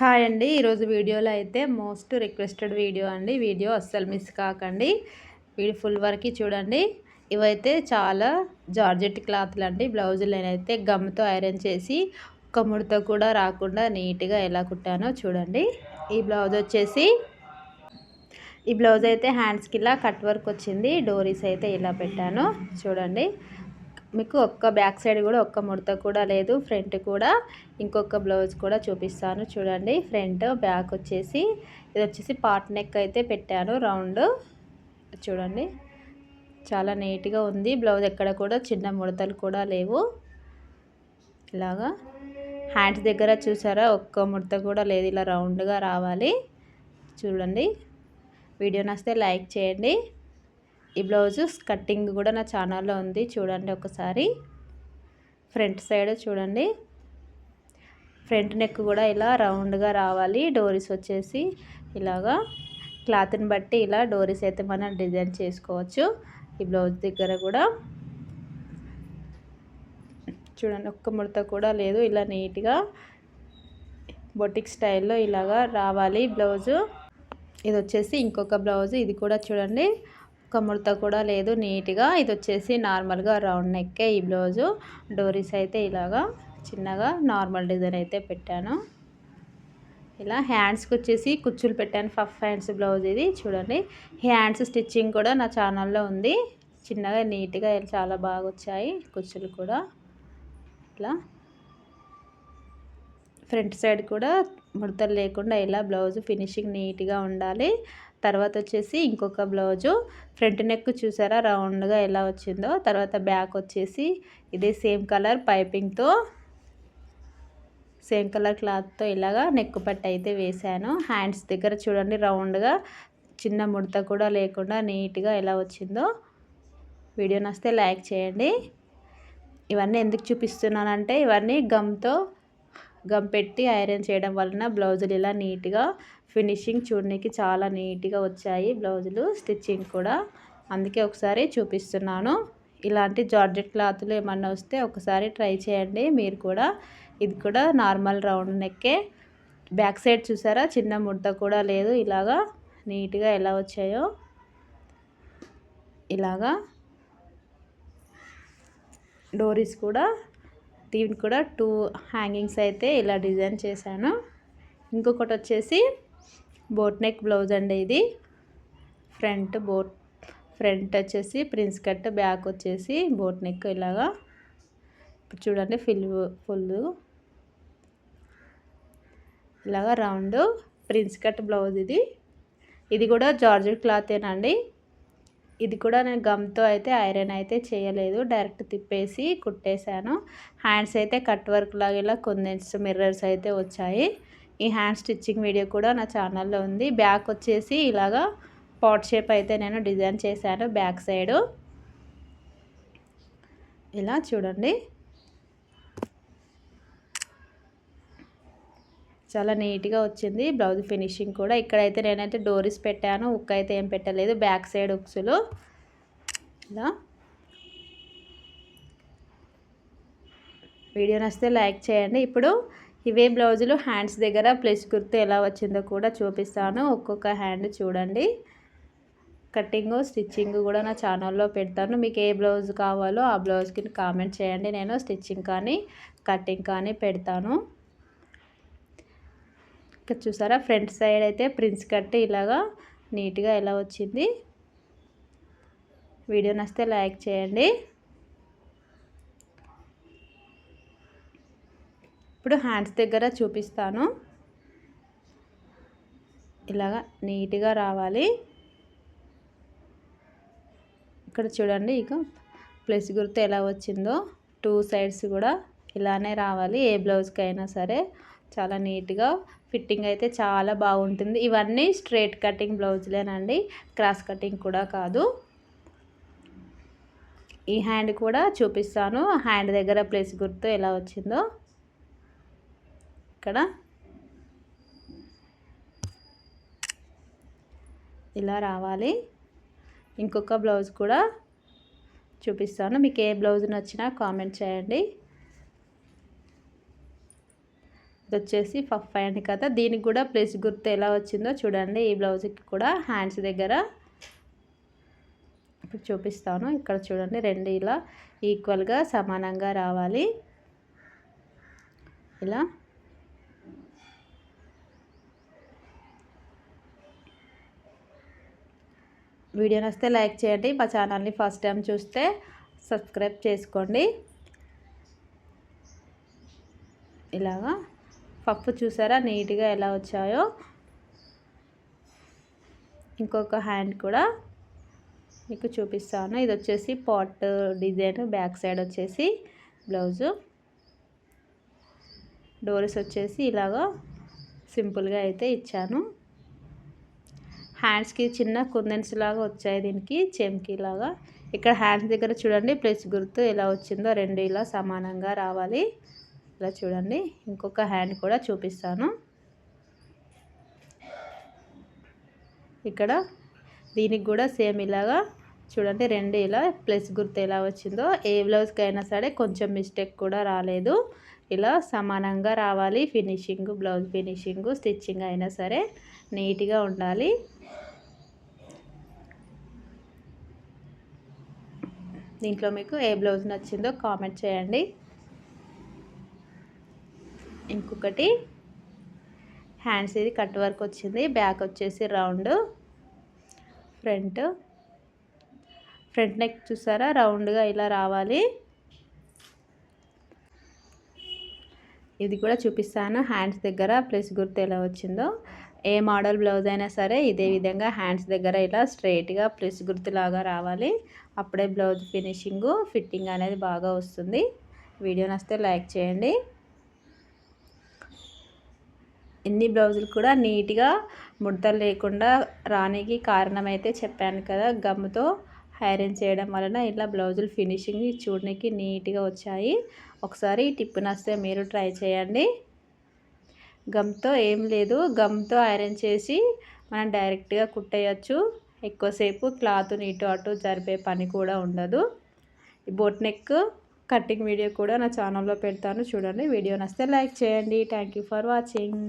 Hi అండి. ఈరోజు వీడియోలో అయితే మోస్ట్ రిక్వెస్టెడ్ వీడియో అండి. వీడియో అస్సలు మిస్ కాకండి. వీడియో ఫుల్ వరకు చూడండి. ఇవైతే చాలా జార్జెట్ క్లాత్లు అండి. బ్లౌజులు నేనైతే గమ్తో ఐరన్ చేసి ఒక్క ముడత కూడా రాకుండా నీట్గా ఎలా కుట్టానో చూడండి. ఈ బ్లౌజ్ వచ్చేసి ఈ బ్లౌజ్ అయితే హ్యాండ్స్కి ఇలా కట్ వర్క్ వచ్చింది. డోరీస్ అయితే ఇలా పెట్టాను. చూడండి. మీకు ఒక్క బ్యాక్ సైడ్ కూడా ఒక్క ముడత కూడా లేదు. ఫ్రంట్ కూడా ఇంకొక బ్లౌజ్ కూడా చూపిస్తాను. చూడండి ఫ్రంట్ బ్యాక్ వచ్చేసి ఇది వచ్చేసి పాట్ నెక్ అయితే పెట్టాను రౌండ్. చూడండి చాలా నీట్గా ఉంది. బ్లౌజ్ ఎక్కడ కూడా చిన్న ముడతలు కూడా లేవు. ఇలాగా. హ్యాండ్స్ దగ్గర చూసారా ఒక్క ముడత కూడా లేదు. ఇలా రౌండ్గా రావాలి. చూడండి వీడియో నస్తే లైక్ చేయండి. ఈ బ్లౌజు కట్టింగ్ కూడా నా ఛానల్లో ఉంది. చూడండి ఒకసారి. ఫ్రంట్ సైడ్ చూడండి. ఫ్రంట్ నెక్ కూడా ఇలా రౌండ్గా రావాలి. డోరీస్ వచ్చేసి ఇలాగా క్లాత్ని బట్టి ఇలా డోరీస్ అయితే మనం డిజైన్ చేసుకోవచ్చు. ఈ బ్లౌజ్ దగ్గర కూడా. చూడండి ఒక్క ముడత కూడా లేదు. ఇలా నీట్గా బొటిక్ స్టైల్లో ఇలాగా రావాలి బ్లౌజు. ఇది వచ్చేసి ఇంకొక బ్లౌజ్. ఇది కూడా చూడండి. ఒక ముడత కూడా లేదు. నీట్గా ఇది వచ్చేసి నార్మల్గా రౌండ్ నెక్కే ఈ బ్లౌజు. డోరీస్ అయితే ఇలాగా చిన్నగా నార్మల్ డిజైన్ అయితే పెట్టాను. ఇలా హ్యాండ్స్కి వచ్చేసి కుచ్చులు పెట్టాను. ఫఫ్ హ్యాండ్స్ బ్లౌజ్ ఇది. చూడండి. హ్యాండ్స్ స్టిచ్చింగ్ కూడా నా ఛానల్లో ఉంది. చిన్నగా నీట్గా చాలా బాగా వచ్చాయి కుచ్చులు కూడా. ఇట్లా ఫ్రంట్ సైడ్ కూడా ముడతలు లేకుండా ఇలా బ్లౌజ్ ఫినిషింగ్ నీట్గా ఉండాలి. తర్వాత వచ్చేసి ఇంకొక బ్లౌజు. ఫ్రంట్ నెక్ చూసారా? రౌండ్గా ఎలా వచ్చిందో. తర్వాత బ్యాక్ వచ్చేసి ఇదే సేమ్ కలర్ పైపింగ్తో. సేమ్ కలర్ క్లాత్తో ఇలాగా నెక్ పట్టు అయితే వేశాను. హ్యాండ్స్ దగ్గర చూడండి రౌండ్గా. చిన్న ముడత కూడా లేకుండా నీట్గా ఎలా వచ్చిందో. వీడియో నస్తే లైక్ చేయండి. ఇవన్నీ ఎందుకు చూపిస్తున్నానంటే ఇవన్నీ గమ్తో గమ్ పెట్టి ఐరన్ చేయడం వలన బ్లౌజులు ఇలా నీట్గా ఫినిషింగ్ చూడడానికి చాలా నీట్గా వచ్చాయి. బ్లౌజులు స్టిచ్చింగ్ కూడా. అందుకే ఒకసారి చూపిస్తున్నాను. ఇలాంటి జార్జెట్ క్లాత్లు ఏమన్నా వస్తే ఒకసారి ట్రై చేయండి. మీరు కూడా ఇది కూడా నార్మల్ రౌండ్ నెక్కే. బ్యాక్ సైడ్ చూసారా? చిన్న ముడత కూడా లేదు. ఇలాగా నీట్గా ఎలా వచ్చాయో. ఇలాగా. డోరీస్ కూడా దీనికి కూడా టూ హ్యాంగింగ్స్ అయితే ఇలా డిజైన్ చేశాను. ఇంకొకటి వచ్చేసి బోట్ నెక్ బ్లౌజ్ అండి ఇది. ఫ్రంట్ బోట్ ఫ్రంట్ వచ్చేసి ప్రిన్స్ కట్ బ్యాక్ వచ్చేసి బోట్ నెక్ ఇలాగా. ఇప్పుడు చూడండి ఫిల్ ఫుల్. ఇలాగా రౌండ్ ప్రిన్స్ కట్ బ్లౌజ్ ఇది. ఇది కూడా జార్జెట్ క్లాతేనండి. ఇది కూడా నేను గమ్తో అయితే ఐరన్ అయితే చేయలేదు. డైరెక్ట్ తిప్పేసి కుట్టేశాను. హ్యాండ్స్ అయితే కట్ వర్క్ లాగా ఇలా కొన్ని మిర్రర్స్ అయితే వచ్చాయి. ఈ హ్యాండ్ స్టిచ్చింగ్ వీడియో కూడా నా ఛానల్లో ఉంది. బ్యాక్ వచ్చేసి ఇలాగా పాట్ షేప్ అయితే నేను డిజైన్ చేశాను బ్యాక్ సైడు. ఇలా చూడండి. చాలా నీట్గా వచ్చింది. బ్లౌజ్ ఫినిషింగ్ కూడా. ఇక్కడైతే నేనైతే డోరీస్ పెట్టాను. ఉక్ అయితే ఏం పెట్టలేదు. బ్యాక్ సైడ్ ఉక్సులు ఇలా. వీడియో నచ్చితే లైక్ చేయండి. ఇప్పుడు ఇవే బ్లౌజులు హ్యాండ్స్ దగ్గర ప్లస్ గుర్తు ఎలా వచ్చిందో కూడా చూపిస్తాను. ఒక్కొక్క హ్యాండ్ చూడండి. కటింగ్ స్టిచ్చింగ్ కూడా నా ఛానల్లో పెడతాను. మీకు ఏ బ్లౌజ్ కావాలో ఆ బ్లౌజ్కి కామెంట్ చేయండి. నేను స్టిచ్చింగ్ కానీ కటింగ్ కానీ పెడతాను. ఇక్కడ చూసారా? ఫ్రంట్ సైడ్ అయితే ప్రిన్స్ కట్ ఇలాగా నీట్గా ఎలా వచ్చింది. వీడియో నస్తే లైక్ చేయండి. ఇప్పుడు హ్యాండ్స్ దగ్గర చూపిస్తాను. ఇలాగా నీట్గా రావాలి. ఇక్కడ చూడండి ఇక ప్లస్ గుర్తు ఎలా వచ్చిందో. టూ సైడ్స్ కూడా ఇలానే రావాలి ఏ బ్లౌజ్కి అయినా సరే. చాలా నీట్గా ఫిట్టింగ్ అయితే చాలా బాగుంటుంది. ఇవన్నీ స్ట్రేట్ కటింగ్ బ్లౌజ్లేనండి. క్రాస్ కటింగ్ కూడా కాదు. ఈ హ్యాండ్ కూడా చూపిస్తాను. హ్యాండ్ దగ్గర ప్లేస్ గుర్తు ఎలా వచ్చిందో. ఇక్కడ. ఇలా రావాలి. ఇంకొక బ్లౌజ్ కూడా చూపిస్తాను. మీకు ఏ బ్లౌజ్ నచ్చినా కామెంట్ చేయండి. ఇది వచ్చేసి ఫఫ్ అయింది కదా దీనికి కూడా ప్లేస్ గుర్తు ఎలా వచ్చిందో చూడండి. ఈ బ్లౌజ్కి కూడా హ్యాండ్స్ దగ్గర ఇప్పుడు చూపిస్తాను. ఇక్కడ చూడండి రెండు ఇలా ఈక్వల్గా సమానంగా రావాలి. ఇలా. వీడియో నచ్చితే లైక్ చేయండి. మా ఛానల్ని ఫస్ట్ టైం చూస్తే సబ్స్క్రైబ్ చేసుకోండి. ఇలాగా. పప్పు చూసారా? నీట్గా ఎలా వచ్చాయో. ఇంకొక హ్యాండ్ కూడా మీకు చూపిస్తాను. ఇది వచ్చేసి పాట్ డిజైన్ బ్యాక్ సైడ్ వచ్చేసి బ్లౌజు. డోర్స్ వచ్చేసి ఇలాగా సింపుల్గా అయితే ఇచ్చాను. హ్యాండ్స్కి చిన్న కుందన్స్ లాగా వచ్చాయి దీనికి చెంకి లాగా. ఇక్కడ హ్యాండ్స్ దగ్గర చూడండి ప్లస్ గుర్తు ఎలా వచ్చిందో. రెండు ఇలా సమానంగా రావాలి. ఇలా చూడండి. ఇంకొక హ్యాండ్ కూడా చూపిస్తాను. ఇక్కడ దీనికి కూడా సేమ్ ఇలాగా చూడండి రెండు ఇలా ప్లస్ గుర్తు ఎలా వచ్చిందో. ఏ బ్లౌజ్కి అయినా సరే కొంచెం మిస్టేక్ కూడా రాలేదు. ఇలా సమానంగా రావాలి. ఫినిషింగ్ బ్లౌజ్ ఫినిషింగ్ స్టిచ్చింగ్ అయినా సరే నీట్గా ఉండాలి. దీంట్లో మీకు ఏ బ్లౌజ్ నచ్చిందో కామెంట్ చేయండి. ఇంకొకటి. హ్యాండ్స్ ఇది కట్ వర్క్ వచ్చింది. బ్యాక్ వచ్చేసి రౌండ్ ఫ్రంట్ ఫ్రంట్ నెక్ చూసారా? రౌండ్గా ఇలా రావాలి. ఇది కూడా చూపిస్తాను. హ్యాండ్స్ దగ్గర ప్లస్ గుర్తు ఎలా వచ్చిందో. ఏ మోడల్ బ్లౌజ్ అయినా సరే ఇదే విధంగా హ్యాండ్స్ దగ్గర ఇలా స్ట్రైట్గా ప్లస్ గుర్తులాగా రావాలి. అప్పుడే బ్లౌజ్ ఫినిషింగ్ ఫిట్టింగ్ అనేది బాగా వస్తుంది. వీడియో నస్తే లైక్ చేయండి. ఎన్ని బ్లౌజులు కూడా నీట్గా ముడతలు లేకుండా రానికి కారణమైతే చెప్పాను కదా గమ్ముతో ఐరన్ చేయడం వలన ఇలా బ్లౌజులు ఫినిషింగ్ చూడడానికి నీట్గా వచ్చాయి. ఒకసారి టిప్ నస్తే మీరు ట్రై చేయండి. గమ్తో ఏం లేదు గమ్తో ఐరన్ చేసి మనం డైరెక్ట్గా కుట్టేయచ్చు. ఎక్కువసేపు క్లాత్ నీటు అటు జరిపే పని కూడా ఉండదు. ఈ బోట్ నెక్ కటింగ్ వీడియో కూడా నా ఛానల్లో పెడతాను. చూడండి వీడియో నస్తే లైక్ చేయండి. Thank for watching.